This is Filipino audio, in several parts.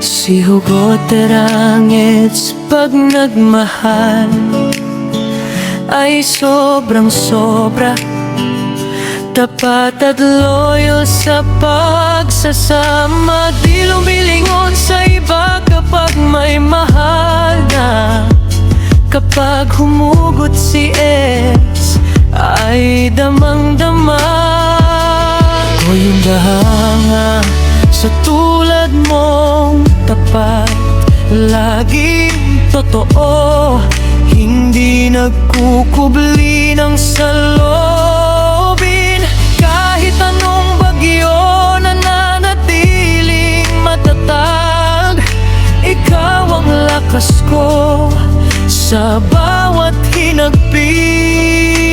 Si Hugo Terangets pag nagmahal Ay sobrang sobra. Tapat at loyal sa pagsasama Di lumilingon sa iba kapag may mahal na. Kapag humugot si S Ay damang-dama. Ko yung dahanga Sa tulad mong tapat Laging totoo Hindi nagkukubli ng salobin Kahit anong bagyo Nananatiling matatag Ikaw ang lakas ko Sa bawat hinagpis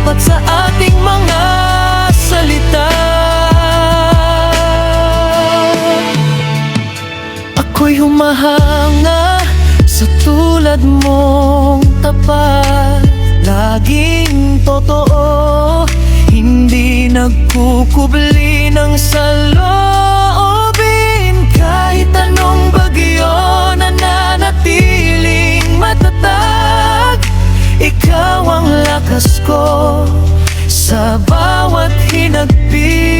tapat sa ating mga salita. Ako'y humahanga sa tulad mong tapat. Laging totoo Hindi nagkukubli ng saloobin bawat hinagpis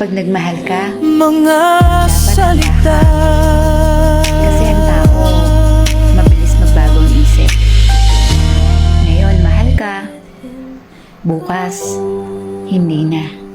pag nagmahal ka, mga salita Kasi ang tao, mabilis magbago ang isip. Ngayon, mahal ka. Bukas, hindi na.